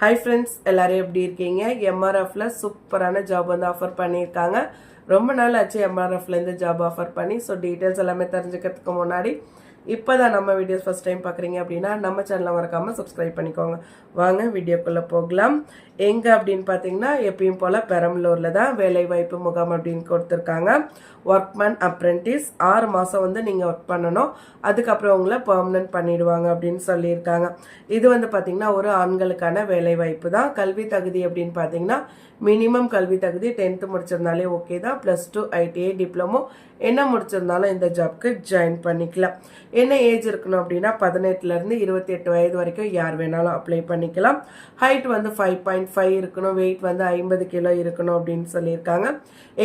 Hi friends எல்லாரும் எப்படி இருக்கீங்க? எம்ஆர்எஃப்ல சூப்பரான ஜாப் வந்து ஆஃபர் பண்ணியிருக்காங்க. ரொம்ப நாள் ஆச்சு எம்ஆர்எஃப்ல இருந்து ஜாப் ஆஃபர் பண்ணி. ஸோ டீட்டெயில்ஸ் எல்லாமே தெரிஞ்சுக்கிறதுக்கு முன்னாடி இப்போதான் நம்ம வீடியோஸ் ஃபஸ்ட் டைம் பார்க்குறீங்க அப்படின்னா நம்ம சேனலை மறக்காமல் சப்ஸ்கிரைப் பண்ணிக்கோங்க. வாங்க வீடியோக்குள்ளே போகலாம். எங்கே அப்படின்னு பார்த்தீங்கன்னா எப்பயும் போல் பெரம்பலூரில் தான் வேலைவாய்ப்பு முகாம் அப்படின்னு கொடுத்துருக்காங்க. ஒர்க்மேன் அப்ரெண்டிஸ் ஆறு மாதம் வந்து நீங்கள் ஒர்க் பண்ணணும். அதுக்கப்புறம் உங்களை பர்மனன்ட் பண்ணிடுவாங்க அப்படின்னு சொல்லியிருக்காங்க. இது வந்து பார்த்தீங்கன்னா ஒரு ஆண்களுக்கான வேலைவாய்ப்பு தான். கல்வி தகுதி அப்படின்னு பார்த்தீங்கன்னா மினிமம் கல்வி தகுதி டென்த்து முடிச்சிருந்தாலே ஓகே தான். ப்ளஸ் டூ ஐடிஐ டிப்ளமோ என்ன முடிச்சிருந்தாலும் இந்த ஜாப்க்கு ஜாயின் பண்ணிக்கலாம். என்ன ஏஜ் இருக்கணும் அப்படின்னா பதினெட்டுலேருந்து இருபத்தி எட்டு வயது வரைக்கும் யார் வேணாலும் அப்ளை பண்ணிக்கலாம். ஹைட் வந்து ஃபைவ் பாயிண்ட் ஃபைவ் இருக்கணும் வெயிட் வந்து ஐம்பது கிலோ இருக்கணும் அப்படின்னு சொல்லியிருக்காங்க.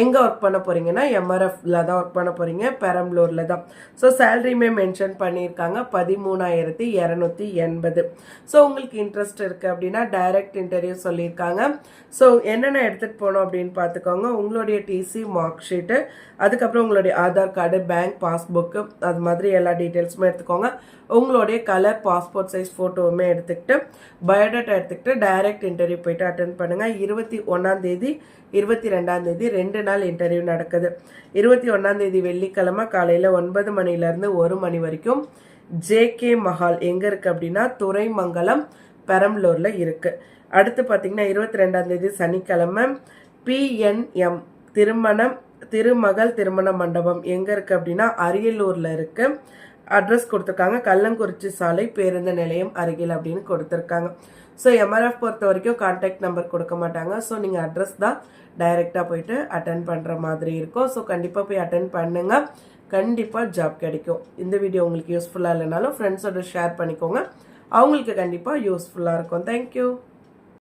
எங்கே ஒர்க் பண்ண போகிறீங்கன்னா எம்ஆர்எஃப்ல தான் ஒர்க் பண்ண போகிறீங்க பெரம்பலூரில் தான். ஸோ சேலரியுமே மென்ஷன் பண்ணியிருக்காங்க பதிமூணாயிரத்தி இரநூத்தி எண்பது. ஸோ உங்களுக்கு இன்ட்ரெஸ்ட் இருக்குது அப்படின்னா டைரக்ட் இன்டர்வியூ சொல்லியிருக்காங்க. ஸோ என்னென்ன எடுத்துகிட்டு போகணும் அப்படின்னு பார்த்துக்கோங்க. உங்களுடைய டிசி மார்க் ஷீட்டு அதுக்கப்புறம் உங்களுடைய ஆதார் கார்டு பேங்க் பாஸ்புக்கு அது மாதிரி எல்லா டீட்டெயில்ஸுமே எடுத்துக்கோங்க. உங்களுடைய கலர் பாஸ்போர்ட் சைஸ் ஃபோட்டோவுமே எடுத்துக்கிட்டு பயோடேட்டா எடுத்துக்கிட்டு டைரக்ட் இன்டர்வியூ போயிட்டு அட்டன் பண்ணுங்கள் இருபத்தி ஒன்றாந்தேதி இருபத்தி ரெண்டாந்தேதி ரெண்டு நாள் இன்டர்வியூ நடக்குது. இருபத்தி ஒன்றாந்தேதி வெள்ளிக்கிழமை காலையில் ஒன்பது மணிலேருந்து ஒரு மணி வரைக்கும் ஜேகே மஹால் எங்கே இருக்குது அப்படின்னா துறைமங்கலம் பெரம்பலூரில் இருக்குது அடுத்து பார்த்தீங்கன்னா இருபத்தி ரெண்டாந்தேதி சனிக்கிழமை பிஎன்எம் திருமணம் திருமகள் திருமண மண்டபம் எங்கே இருக்குது அப்படின்னா அரியலூரில் இருக்குது அட்ரஸ் கொடுத்துருக்காங்க. கள்ளங்குறிச்சி சாலை பேருந்து நிலையம் அருகில் அப்படின்னு கொடுத்துருக்காங்க. ஸோ எம்ஆர்எஃப் பொறுத்த வரைக்கும் கான்டாக்ட் நம்பர் கொடுக்க மாட்டாங்க. ஸோ நீங்கள் அட்ரஸ் தான் டைரெக்டாக போயிட்டு அட்டன் பண்ணுற மாதிரி இருக்கும். ஸோ கண்டிப்பாக போய் அட்டன் பண்ணுங்க. கண்டிப்பாக ஜாப் கிடைக்கும். இந்த வீடியோ உங்களுக்கு யூஸ்ஃபுல்லாக இல்லைனாலும் ஃப்ரெண்ட்ஸோட ஷேர் பண்ணிக்கோங்க. அவங்களுக்கு கண்டிப்பாக யூஸ்ஃபுல்லாக இருக்கும். தேங்க்யூ